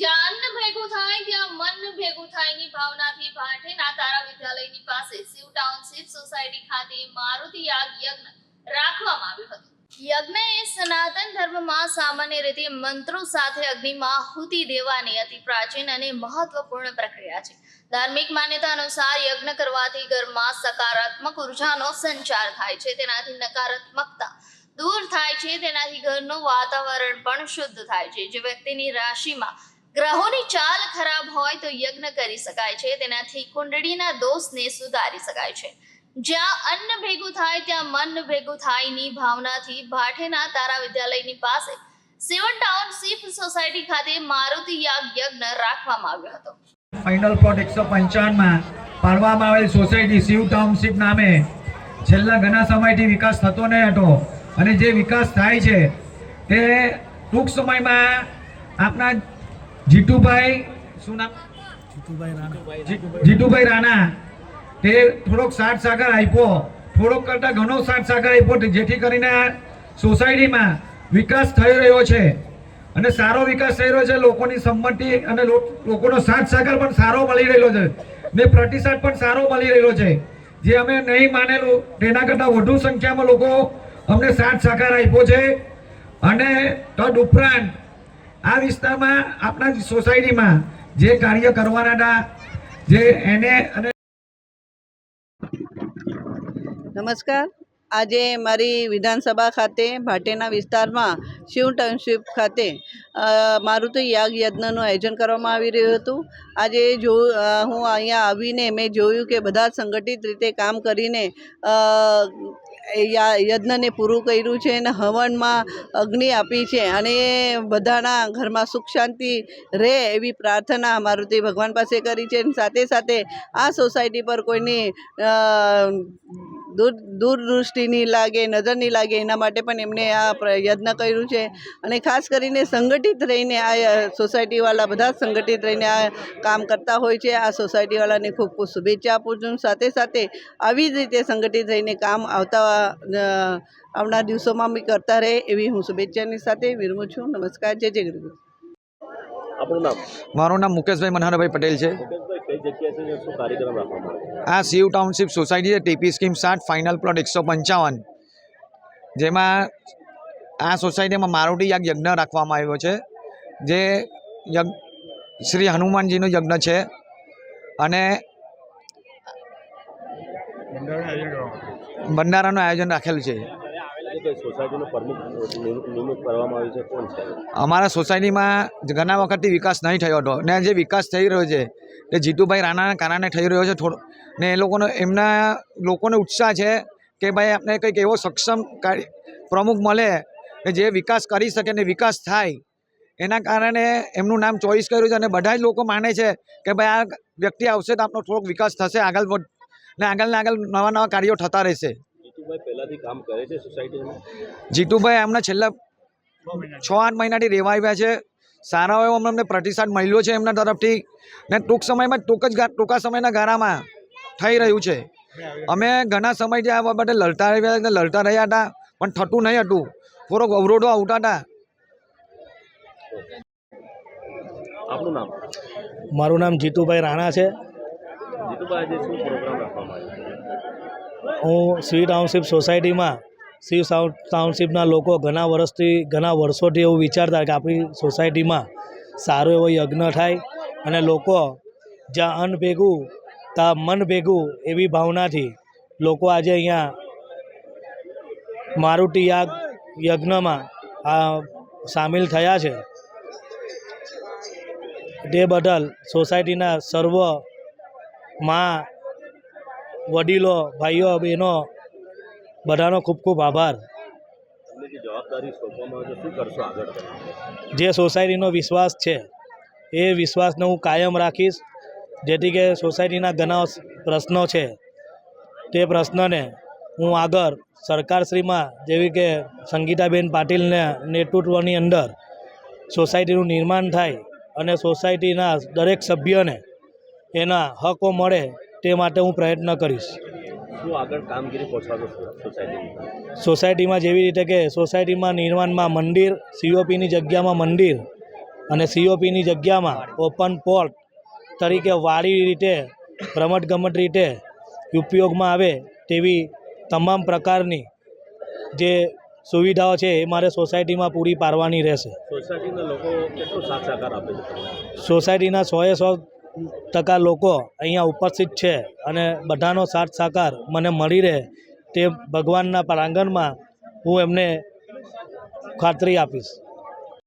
જ્યાં ભેગું થાય, ત્યાં મન ભેગું થાયની ભાવનાથી ભાટેના તારા વિદ્યાલયની પાસે શિવ ટાઉનશીપ સોસાયટી ખાતે મારુતિ યજ્ઞ રાખવામાં આવ્યું હતું. યજ્ઞ એ સનાતન ધર્મમાં સામાન્ય રીતે મંત્રો સાથે અગ્નિમાં આહુતિ દેવાની અતિ પ્રાચીન અને મહત્વપૂર્ણ પ્રક્રિયા છે. ધાર્મિક માન્યતા અનુસાર યજ્ઞ કરવાથી ઘરમાં સકારાત્મક ઉર્જાનો સંચાર થાય છે, તેનાથી નકારાત્મકતા દૂર થાય છે, તેનાથી ઘરનું વાતાવરણ પણ શુદ્ધ થાય છે. જે વ્યક્તિની રાશિમાં ગ્રહોની ચાલ ખરાબ હોય તો યજ્ઞ કરી શકાય છે. તેનાથી કુંડળીના દોષને સુધારી શકાય છે. જ્યાં અન્ન ભેગું થાય, ત્યાં મન ભેગું થાયની ભાવનાથી ભાઠેના તારા વિદ્યાલયની પાસે સેવન ટાઉનશીપ સોસાયટી ખાતે મારુતિ યાગ યજ્ઞ રાખવામાં આવ્યો હતો. ફાઇનલ પ્લોટ એકસો પંચાવનમાં પાડવામાં આવેલ સોસાયટી શિવ ટાઉનશીપ નામે છેલ્લા ઘણા સમયથી વિકાસ થતો નહીં હતો અને જે વિકાસ થાય છે તે ટૂંક સમયમાં આપણા જીતુભાઈ શું નામ? જીતુભાઈ રાણા. તે થોડોક સાઠ સાગર આપ્યો. થોડોક કરતાં ઘણો સાઠ સાગર આપ્યો જેથી કરીને સોસાયટીમાં વિકાસ થઈ રહ્યો છે. અને સારો વિકાસ થઈ રહ્યો છે લોકોની સંમતિ અને લોકોનો સાથ સાગર પણ સારો મળી રહેલો છે. ને પ્રતિસાદ પણ સારો મળી રહેલો છે. જે અમે નહીં માનેલું તેના કરતાં વધુ સંખ્યામાં લોકો અમને સાથ સહકાર આપ્યો છે. અને તદ ઉપરાંત આ વિસ્તારમાં આપણા સોસાયટીમાં જે કાર્ય કરવાના હતા, જે એને અને નમસ્કાર. આજે મારી વિધાનસભા ખાતે, ભાટેના વિસ્તારમાં શિવ ટાઉનશીપ ખાતે મારું મારુતિ યાગ યજ્ઞનું આયોજન કરવામાં આવી રહ્યું હતું. આજે જો હું અહીંયા આવીને મેં જોયું કે બધા સંગઠિત રીતે કામ કરીને યજ્ઞને પૂરું કર્યું છે અને હવનમાં અગ્નિ આપી છે અને બધાના ઘરમાં સુખ શાંતિ રહે એવી પ્રાર્થના મારુતિ ભગવાન પાસે કરી છે અને સાથે સાથે આ સોસાયટી પર કોઈની દૂર દૂરદૃષ્ટિ નહીં લાગે નજર નહીં લાગે એના માટે પણ એમને આ યજ્ઞ કર્યું છે. અને ખાસ કરીને સંગઠિત રહીને આ સોસાયટીવાળા બધા જ સંગઠિત રહીને આ કામ કરતા હોય છે. આ સોસાયટીવાળાને ખૂબ ખૂબ શુભેચ્છા આપું છું. સાથે સાથે આવી જ રીતે સંગઠિત રહીને કામ આવતા આવનાર દિવસોમાં બી કરતા રહે એવી હું શુભેચ્છાની સાથે વિરમું છું. નમસ્કાર. જય જય ગુરુ આપણું નામ? મારું નામ મુકેશભાઈ મનહરભાઈ પટેલ છે. મુકેશભાઈ કઈ જગ્યા છે શું કાર્યક્રમ રાખવામાં આવે આ શિવ ટાઉનશીપ સોસાયટી છે ટીપી સ્કીમ સાત ફાઇનલ પ્લોટ એકસો પંચાવન. જેમાં આ સોસાયટીમાં મારુતિ યાગ યજ્ઞ રાખવામાં આવ્યો છે જે યજ્ઞ શ્રી હનુમાનજીનો યજ્ઞ છે. અને ભંડારાનું આયોજન રાખેલું છે. અમારા સોસાયટીમાં ઘણા વખતથી વિકાસ નહીં થયો હતો. ને જે વિકાસ થઈ રહ્યો છે, તે જીતુભાઈ રાણાના કારણે થઈ રહ્યો છે થોડો. ને એ લોકોનો એમના લોકોને ઉત્સાહ છે કે ભાઈ આપણે કંઈક એવો સક્ષમ પ્રમુખ મળે, કે જે વિકાસ કરી શકે ને વિકાસ થાય. એના કારણે એમનું નામ ચોઈસ કર્યું છે અને બધા જ લોકો માને છે કે ભાઈ આ વ્યક્તિ આવશે તો આપણો થોડોક વિકાસ થશે, આગળ ને આગળ ને આગળ નવા નવા કાર્યો થતા રહેશે. જીતુભાઈ પહેલાથી કામ કરે છે સોસાયટીમાં? જીતુભાઈ એમના છેલ્લા છ આઠ મહિનાથી રહેવા આવ્યા છે. સારા એવો અમને પ્રતિસાદ મળ્યો છે એમના તરફથી. ને ટૂંક સમયમાં ટૂંક જ ટૂંકા સમયના ગાળામાં થઈ રહ્યું છે. અમે ઘણા સમયથી આ બાબતે લડતા રહ્યા લડતા રહ્યા હતા પણ થતું નહીં હતું. થોડોક અવરોધો આવતા હતા. આપનું નામ? મારું નામ જીતુભાઈ રાણા છે. જીતુભાઈ આજે શું પ્રોગ્રામ રાખવામાં આવ્યો? હું શિવ ટાઉનશીપ સોસાયટીમાં સાઉ- ટાઉનશીપના લોકો ઘણા વર્ષથી, ઘણા વર્ષોથી એવું વિચારતા કે આપણી સોસાયટીમાં સારો એવો યજ્ઞ થાય અને લોકો જ્યાં અન્ન ભેગું ત્યાં મન ભેગું એવી ભાવનાથી લોકો આજે અહીંયા મારુતિ યાગ યજ્ઞમાં આ સામેલ થયા છે. તે બદલ સોસાયટીના સર્વમાં વડીલો ભાઈઓ બહેનો બધાનો ખૂબ ખૂબ આભાર. જે સોસાયટીનો વિશ્વાસ છે એ વિશ્વાસને હું કાયમ રાખીશ. જેથી કે સોસાયટીના ઘણા પ્રશ્નો છે તે પ્રશ્નને હું આગળ સરકારશ્રીમાં જેવી કે સંગીતાબેન પાટીલના નેતૃત્વની અંદર સોસાયટીનું નિર્માણ થાય અને સોસાયટીના દરેક સભ્યને એના હકો મળે તે માટે હું પ્રયત્ન કરીશ. શું આગળ કામગીરી પહોંચાડો સોસાયટીમાં? સોસાયટીમાં જેવી રીતે કે સોસાયટીમાં નિર્માણમાં મંદિર સીઓપીની જગ્યામાં મંદિર અને સીઓપીની જગ્યામાં ઓપન પોર્ટ તરીકે વાળી રીતે રમતગમત રીતે ઉપયોગમાં આવે તેવી તમામ પ્રકારની જે સુવિધાઓ છે એ મારે સોસાયટીમાં પૂરી પાડવાની રહેશે. સોસાયટીના લોકો કેટલો સાથ સહકાર આપે છે? સોસાયટીના સોએ સો ટકા લોકો અહીંયા ઉપસ્થિત છે અને બધાનો સાથ સાકાર મને મળી રહે તે ભગવાનના પ્રાંગણમાં હું એમને ખાતરી આપીશ.